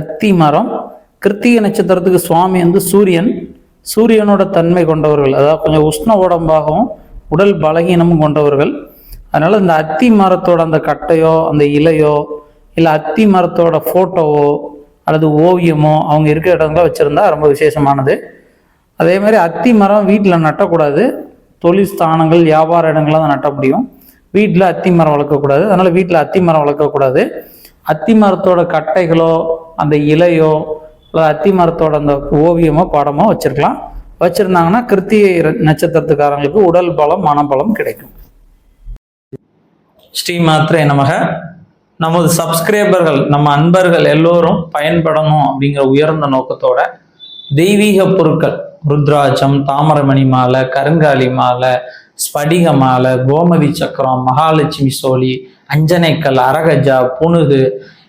அத்தி மரம் கிருத்திகை நட்சத்திரத்துக்கு சுவாமி வந்து சூரியன் சூரியனோட தன்மை கொண்டவர்கள் அதாவது கொஞ்சம் உஷ்ண உடம்பாகவும் உடல் பலகீனமும் கொண்டவர்கள். அதனால் இந்த அத்தி மரத்தோட அந்த கட்டையோ அந்த இலையோ இல்லை அத்தி மரத்தோட ஃபோட்டோவோ அல்லது ஓவியமோ அவங்க இருக்கிற இடங்கள வச்சுருந்தா ரொம்ப விசேஷமானது. அதே மாதிரி அத்தி மரம் வீட்டில் நட்டக்கூடாது. தொழில் ஸ்தானங்கள் வியாபார இடங்கள்லாம் தான் நட்ட முடியும். வீட்டில் அத்தி மரம் வளர்க்கக்கூடாது. அதனால் வீட்டில் அத்தி மரம் வளர்க்கக்கூடாது. அத்தி மரத்தோட கட்டைகளோ அந்த இலையோ அல்லது அத்தி மரத்தோட அந்த ஓவியமோ படமோ வச்சுருக்கலாம். வச்சுருந்தாங்கன்னா கிருத்திகை நட்சத்திரத்துக்காரங்களுக்கு உடல் பலம் மனபலம் கிடைக்கும். ஸ்ரீ மாத்திரை நமக. நமது சப்ஸ்கிரைபர்கள் நம்ம அன்பர்கள் எல்லோரும் பயன்படணும் அப்படிங்கிற உயர்ந்த நோக்கத்தோட தெய்வீக பொருட்கள் ருத்ராட்சம் தாமரமணி மாலை கருங்காலி மாலை ஸ்படிக மாலை கோமதி சக்கரம் மகாலட்சுமி சோழி அஞ்சனைக்கல் அரகஜா புனுகு